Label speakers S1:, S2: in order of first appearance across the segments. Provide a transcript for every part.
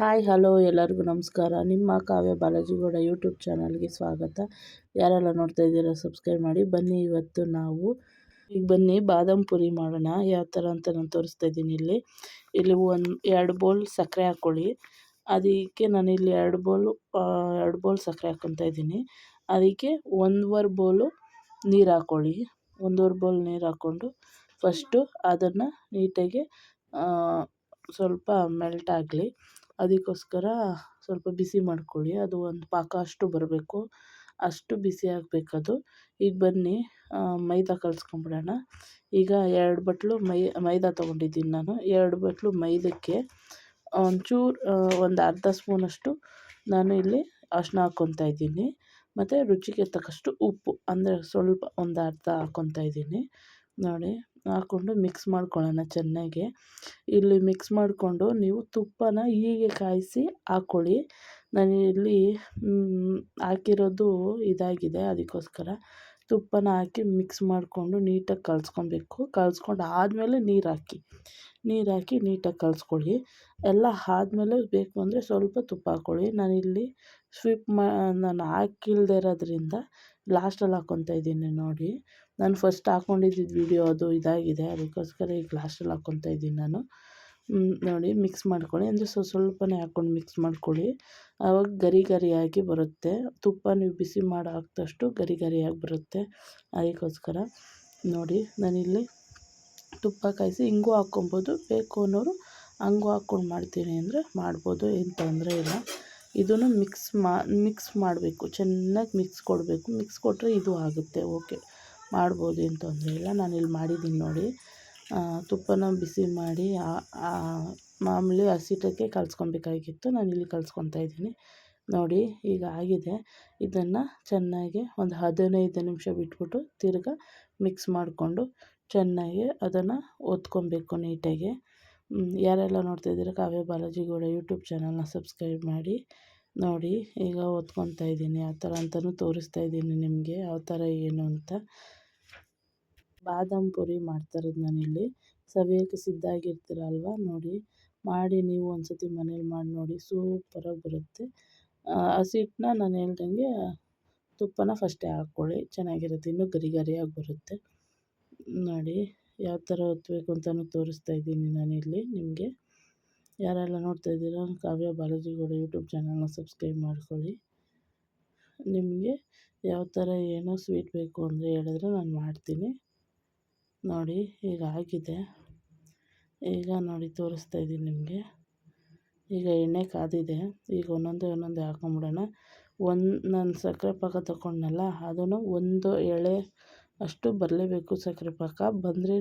S1: Hi, hello ಎಲ್ಲರಿಗೂ ನಮಸ್ಕಾರ. ನಿಮ್ಮ ಕಾವ್ಯ ಬಾಲಾಜಿಗೌಡ ಯೂಟ್ಯೂಬ್ ಚಾನಲ್ಗೆ ಸ್ವಾಗತ. ಯಾರೆಲ್ಲ ನೋಡ್ತಾ ಇದ್ದೀರಾ, ಸಬ್ಸ್ಕ್ರೈಬ್ ಮಾಡಿ. ಬನ್ನಿ, ಇವತ್ತು ನಾವು ಈಗ ಬನ್ನಿ, ಬಾದಾಮ್ ಪುರಿ ಮಾಡೋಣ. ಯಾವ ಥರ ಅಂತ ನಾನು ತೋರಿಸ್ತಾ ಇದ್ದೀನಿ ಇಲ್ಲಿ. ಇಲ್ಲಿ ಒಂದು ಎರಡು ಬೌಲ್ ಸಕ್ಕರೆ ಹಾಕ್ಕೊಳ್ಳಿ. ಅದಕ್ಕೆ ನಾನು ಇಲ್ಲಿ ಎರಡು ಬೌಲು ಎರಡು ಬೌಲ್ ಸಕ್ಕರೆ ಹಾಕ್ಕೊತಾ ಇದ್ದೀನಿ. ಅದಕ್ಕೆ ಒಂದೂವರೆ ಬೌಲು ನೀರು ಹಾಕ್ಕೊಳ್ಳಿ. ಒಂದೂವರೆ ಬೌಲ್ ನೀರು ಹಾಕ್ಕೊಂಡು ಫಸ್ಟು ಅದನ್ನು ನೀಟಾಗಿ ಸ್ವಲ್ಪ ಮೆಲ್ಟ್ ಆಗಲಿ. ಅದಕ್ಕೋಸ್ಕರ ಸ್ವಲ್ಪ ಬಿಸಿ ಮಾಡ್ಕೊಳ್ಳಿ. ಅದು ಒಂದು ಪಾಕ ಅಷ್ಟು ಬರಬೇಕು. ಅಷ್ಟು ಬಿಸಿ ಆಗಬೇಕದು. ಈಗ ಬನ್ನಿ ಮೈದಾ ಕಲಸ್ಕೊಂಬಿಡೋಣ. ಈಗ ಎರಡು ಬಟ್ಲು ಮೈ, ಮೈದಾ ತೊಗೊಂಡಿದ್ದೀನಿ ನಾನು. ಎರಡು ಬಟ್ಲು ಮೈದಕ್ಕೆ ಒಂಚೂರು ಒಂದು ಅರ್ಧ ಸ್ಪೂನಷ್ಟು ನಾನು ಇಲ್ಲಿ ಅರ್ಶಿನ ಹಾಕ್ಕೊತಾ ಇದ್ದೀನಿ. ಮತ್ತು ರುಚಿಗೆ ತಕ್ಕಷ್ಟು ಉಪ್ಪು, ಅಂದರೆ ಸ್ವಲ್ಪ ಒಂದು ಅರ್ಧ ಹಾಕ್ಕೊತಾ ಇದ್ದೀನಿ. ನೋಡಿ ಹಾಕ್ಕೊಂಡು ಮಿಕ್ಸ್ ಮಾಡ್ಕೊಳ್ಳೋಣ ಚೆನ್ನಾಗಿ. ಇಲ್ಲಿ ಮಿಕ್ಸ್ ಮಾಡಿಕೊಂಡು ನೀವು ತುಪ್ಪನ ಹೀಗೆ ಕಾಯಿಸಿ ಹಾಕ್ಕೊಳ್ಳಿ ನಾನು ಇಲ್ಲಿ ಹಾಕಿರೋದು ಇದಾಗಿದೆ ಅದಕ್ಕೋಸ್ಕರ. ತುಪ್ಪನ ಹಾಕಿ ಮಿಕ್ಸ್ ಮಾಡಿಕೊಂಡು ನೀಟಾಗಿ ಕಲಸ್ಕೊಬೇಕು. ಕಲಸ್ಕೊಂಡು ಆದಮೇಲೆ ನೀರು ಹಾಕಿ. ನೀರು ಹಾಕಿ ನೀಟಾಗಿ ಕಲಸ್ಕೊಳ್ಳಿ ಎಲ್ಲ ಆದ್ಮೇಲೆ ಬೇಕು ಅಂದರೆ ಸ್ವಲ್ಪ ತುಪ್ಪ ಹಾಕ್ಕೊಳ್ಳಿ. ನಾನಿಲ್ಲಿ ಸ್ವೀಪ್ ಮಾ, ನಾನು ಹಾಕಿಲ್ದೇ ಇರೋದ್ರಿಂದ ಲಾಸ್ಟಲ್ಲಿ ಹಾಕ್ಕೊತಾ ಇದ್ದೀನಿ ನೋಡಿ. ನಾನು ಫಸ್ಟ್ ಹಾಕ್ಕೊಂಡಿದ್ದಿದ್ದು ವೀಡಿಯೋ ಅದು ಇದಾಗಿದೆ. ಅದಕ್ಕೋಸ್ಕರ ಈಗ ಲಾಸ್ಟಲ್ಲಿ ಹಾಕ್ಕೊತಾ ಇದ್ದೀನಿ ನಾನು. ನೋಡಿ ಮಿಕ್ಸ್ ಮಾಡ್ಕೊಳ್ಳಿ. ಅಂದರೆ ಸ್ವಲ್ಪ ಸ್ವಲ್ಪನೇ ಹಾಕ್ಕೊಂಡು ಮಿಕ್ಸ್ ಮಾಡ್ಕೊಳ್ಳಿ. ಆವಾಗ ಗರಿ ಗರಿಯಾಗಿ ಬರುತ್ತೆ. ತುಪ್ಪ ನೀವು ಬಿಸಿ ಮಾಡಿ ಹಾಕ್ದಷ್ಟು ಗರಿ ಗರಿಯಾಗಿ ಬರುತ್ತೆ. ಅದಕ್ಕೋಸ್ಕರ ನೋಡಿ ನಾನಿಲ್ಲಿ ತುಪ್ಪ ಕಾಯಿಸಿ ಹಿಂಗೂ ಹಾಕ್ಕೊಬೋದು. ಬೇಕು ಅನ್ನೋರು ಹಂಗೂ ಹಾಕ್ಕೊಂಡು ಮಾಡ್ತೀನಿ ಅಂದರೆ ಮಾಡ್ಬೋದು, ಏನು ತೊಂದರೆ ಇಲ್ಲ. ಇದನ್ನು ಮಿಕ್ಸ್ ಮಾ, ಮಿಕ್ಸ್ ಮಾಡಬೇಕು, ಚೆನ್ನಾಗಿ ಮಿಕ್ಸ್ ಕೊಡಬೇಕು. ಮಿಕ್ಸ್ ಕೊಟ್ಟರೆ ಇದು ಆಗುತ್ತೆ, ಓಕೆ. ಮಾಡ್ಬೋದು, ಏನು ತೊಂದರೆ ಇಲ್ಲ. ಇಲ್ಲಿ ಮಾಡಿದ್ದೀನಿ ನೋಡಿ. ತುಪ್ಪನ ಬಿಸಿ ಮಾಡಿ ಮಾಮೂಲಿ ಹಸಿಟಕ್ಕೆ ಕಲ್ಸ್ಕೊಬೇಕಾಗಿತ್ತು. ನಾನು ಇಲ್ಲಿ ಕಲ್ಸ್ಕೊತಾ ಇದ್ದೀನಿ. ನೋಡಿ, ಈಗ ಆಗಿದೆ. ಇದನ್ನು ಚೆನ್ನಾಗಿ ಒಂದು ಹದಿನೈದು ನಿಮಿಷ ಬಿಟ್ಬಿಟ್ಟು ತಿರ್ಗಿ ಮಿಕ್ಸ್ ಮಾಡಿಕೊಂಡು ಚೆನ್ನಾಗಿ ಅದನ್ನು ಓದ್ಕೊಳ್ಬೇಕು ನೀಟಾಗಿ. ಯಾರೆಲ್ಲ ನೋಡ್ತಾಯಿದ್ದೀರ ಕಾವ್ಯ ಕೂಡ ಯೂಟ್ಯೂಬ್ ಚಾನಲ್ನ ಸಬ್ಸ್ಕ್ರೈಬ್ ಮಾಡಿ, ನೋಡಿ, ಈಗ ಓದ್ಕೊಳ್ತಾ ಇದ್ದೀನಿ ಆ ಥರ ಅಂತಲೂ ತೋರಿಸ್ತಾ ಇದ್ದೀನಿ ನಿಮಗೆ, ಯಾವ ಥರ ಏನು ಅಂತ. ಬಾದಾಮ್ ಪುರಿ ಮಾಡ್ತಾಯಿರೋದು ನಾನಿಲ್ಲಿ. ಸವಿಯೋಕ್ಕೆ ಸಿದ್ಧ ಆಗಿರ್ತೀರಲ್ವ ನೋಡಿ, ಮಾಡಿ ನೀವು ಒಂದು ಸತಿ ಮನೇಲಿ ಮಾಡಿ ನೋಡಿ, ಸೂಪರಾಗಿ ಬರುತ್ತೆ. ಹಸಿ ಹಿಟ್ಟನ್ನ ನಾನು ಹೇಳ್ದಂಗೆ ತುಪ್ಪನ ಫಸ್ಟೇ ಹಾಕ್ಕೊಳ್ಳಿ, ಚೆನ್ನಾಗಿರುತ್ತೆ, ಇನ್ನೂ ಗರಿ ಗರಿಯಾಗಿ ಬರುತ್ತೆ. ನೋಡಿ ಯಾವ ಥರ ಒತ್ತಬೇಕು ಅಂತಲೂ ತೋರಿಸ್ತಾ ಇದ್ದೀನಿ ನಾನಿಲ್ಲಿ ನಿಮಗೆ. ಯಾರೆಲ್ಲ ನೋಡ್ತಾ ಇದ್ದೀರಾ, ಕಾವ್ಯ ಬಾಲಾಜಿ ಗೌಡ ಯೂಟ್ಯೂಬ್ ಚಾನಲ್ನ ಸಬ್ಸ್ಕ್ರೈಬ್ ಮಾಡ್ಕೊಳ್ಳಿ. ನಿಮಗೆ ಯಾವ ಥರ ಏನೋ ಸ್ವೀಟ್ ಬೇಕು ಅಂದರೆ ಹೇಳಿದ್ರೆ ನಾನು ಮಾಡ್ತೀನಿ. ನೋಡಿ, ಈಗ ಆಗಿದೆ. ಈಗ ನೋಡಿ, ತೋರಿಸ್ತಾ ಇದ್ದೀನಿ ನಿಮಗೆ. ಈಗ ಎಣ್ಣೆ ಕಾದಿದೆ. ಈಗ ಒಂದೊಂದೇ ಒಂದೊಂದೇ ಹಾಕೊಂಬಿಡೋಣ. ಒಂದು, ನಾನು ಸಕ್ಕರೆ ಪಾಕ ತಗೊಂಡ್ನಲ್ಲ ಅದನ್ನು ಒಂದು ಎಳೆ ಅಷ್ಟು ಬರಲೇಬೇಕು ಸಕ್ಕರೆ ಪಾಕ. ಬಂದ್ರೇ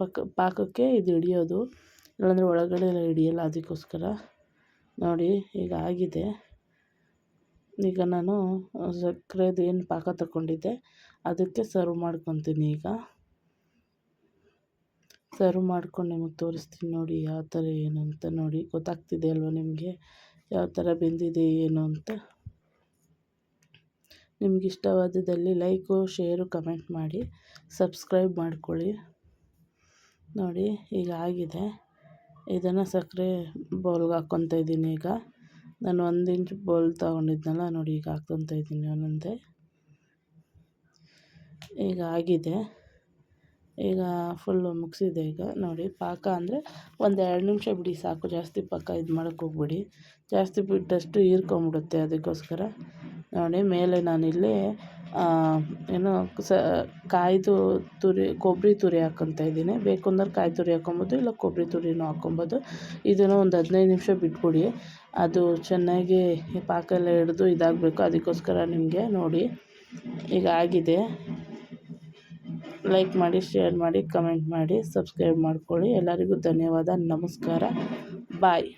S1: ಪಕ್ಕ ಪಾಕಕ್ಕೆ ಇದು ಹಿಡಿಯೋದು. ಇಲ್ಲಾಂದರೆ ಒಳಗಡೆ ಎಲ್ಲ ಹಿಡಿಯಲ್ಲ ಅದಕ್ಕೋಸ್ಕರ. ನೋಡಿ, ಈಗ ಆಗಿದೆ. ಈಗ ನಾನು ಸಕ್ಕರೆದು ಏನು ಪಾಕ ತಗೊಂಡಿದ್ದೆ, ಅದಕ್ಕೆ ಸರ್ವ್ ಮಾಡ್ಕೊತೀನಿ ಈಗ. ಸರ್ವ್ ಮಾಡ್ಕೊಂಡು ನಿಮಗೆ ತೋರಿಸ್ತೀನಿ ನೋಡಿ ಯಾವ ಥರ ಏನು ಅಂತ ನೋಡಿ. ಗೊತ್ತಾಗ್ತಿದೆ ಅಲ್ವ ನಿಮಗೆ? ಯಾವ ಥರ ಬೆಂದಿದೆ, ಏನು ಅಂತ. ನಿಮ್ಗೆ ಇಷ್ಟವಾದದಲ್ಲಿ ಲೈಕು, ಶೇರು, ಕಮೆಂಟ್ ಮಾಡಿ. ಸಬ್ಸ್ಕ್ರೈಬ್ ಮಾಡ್ಕೊಳ್ಳಿ. ನೋಡಿ, ಈಗ ಆಗಿದೆ. ಇದನ್ನು ಸಕ್ಕರೆ ಬೌಲ್ಗೆ ಹಾಕ್ಕೊತ ಇದ್ದೀನಿ ಈಗ. ನಾನು ಒಂದು ಇಂಚ್ ಬೌಲ್ ತೊಗೊಂಡಿದ್ನಲ್ಲ, ನೋಡಿ, ಈಗ ಹಾಕ್ಕೊತ ಇದ್ದೀನಿ ಒಂದೊಂದೇ. ಈಗ ಆಗಿದೆ. ಈಗ ಫುಲ್ಲು ಮುಗಿಸಿದೆ ಈಗ. ನೋಡಿ, ಪಾಕ ಅಂದರೆ ಒಂದು ಎರಡು ನಿಮಿಷ ಬಿಡಿ ಸಾಕು. ಜಾಸ್ತಿ ಪಾಕ ಇದು ಮಾಡೋಕ್ಕೆ ಹೋಗ್ಬೇಡಿ. ಜಾಸ್ತಿ ಬಿಟ್ಟಷ್ಟು ಹೀರ್ಕೊಂಬಿಡುತ್ತೆ ಅದಕ್ಕೋಸ್ಕರ. ನೋಡಿ, ಮೇಲೆ ನಾನಿಲ್ಲಿ ಏನು ಸ, ಕಾಯ್ದು ತುರಿ ಕೊಬ್ಬರಿ ತುರಿ ಹಾಕ್ಕೊತ ಇದ್ದೀನಿ. ಬೇಕು ಅಂದ್ರೆ ಕಾಯಿ ತುರಿ ಹಾಕ್ಕೊಬೋದು ಇಲ್ಲ ಕೊಬ್ಬರಿ ತುರಿನೂ ಹಾಕ್ಕೊಬೋದು ಇದನ್ನು ಒಂದು ಹದಿನೈದು ನಿಮಿಷ ಬಿಟ್ಬಿಡಿ. ಅದು ಚೆನ್ನಾಗಿ ಪಾಕ ಎಲ್ಲ ಹಿಡಿದು ಇದಾಗಬೇಕು. ಅದಕ್ಕೋಸ್ಕರ ನಿಮಗೆ ನೋಡಿ, ಈಗ ಆಗಿದೆ. ಲೈಕ್ ಮಾಡಿ ಶೇರ್ ಮಾಡಿ ಕಮೆಂಟ್ ಮಾಡಿ ಸಬ್ಸ್ಕ್ರೈಬ್ ಮಾಡ್ಕೊಳ್ಳಿ. ಎಲ್ಲರಿಗೂ ಧನ್ಯವಾದ. ನಮಸ್ಕಾರ. ಬಾಯ್